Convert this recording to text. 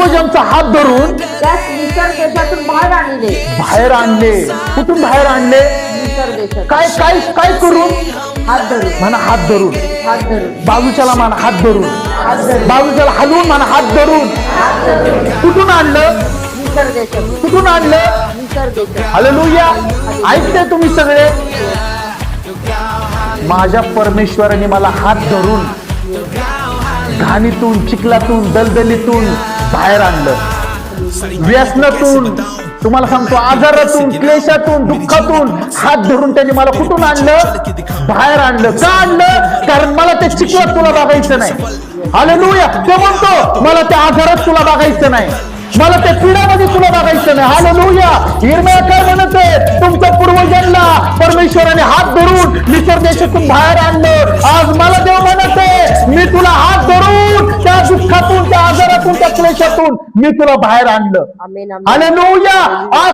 पूर्वजांचा हात धरून त्यास मिसर देशातून बाहेर आणले. बाहेर आणले. कुठून बाहेर आणले? मिसर देशात काय काय काय करून? हात धरून. म्हणा हात धरून. हात धरून. बाजूच्याला म्हणा हात धरून. हात धरून. बाजूच्याला हलवून म्हणा हात धरून. हात धरून. कुठून आणलं? मिसर कुठून आणलं? मिसर देशात हालेलुया. ऐकते तुम्ही सगळे? माझ्या परमेश्वराने मला हात धरून घाणीतून चिखलातून दलदलीतून बाहेर आणलं. व्यसनातून तुम्हाला सांगतो आजारातून क्लेशातून दुःखातून हात धरून त्यांनी मला कुठून आणलं? बाहेर आणलं. का आणलं? कारण मला ते चिखलात तुला बघायचं नाही. हालेलुया तो म्हणतो मला त्या आजारात तुला बघायचं नाही. मला त्या पिढ्यामध्ये तुला बघायचं नाही. हालेलुया लुया हिरमेकर म्हणत तुमच्या पूर्वजांना परमेश्वराने हात धरून निसर देशातून बाहेर आणलं. आज मला देव त्या क्लेशातून मी तुला बाहेर आणलं. हालेलुया आज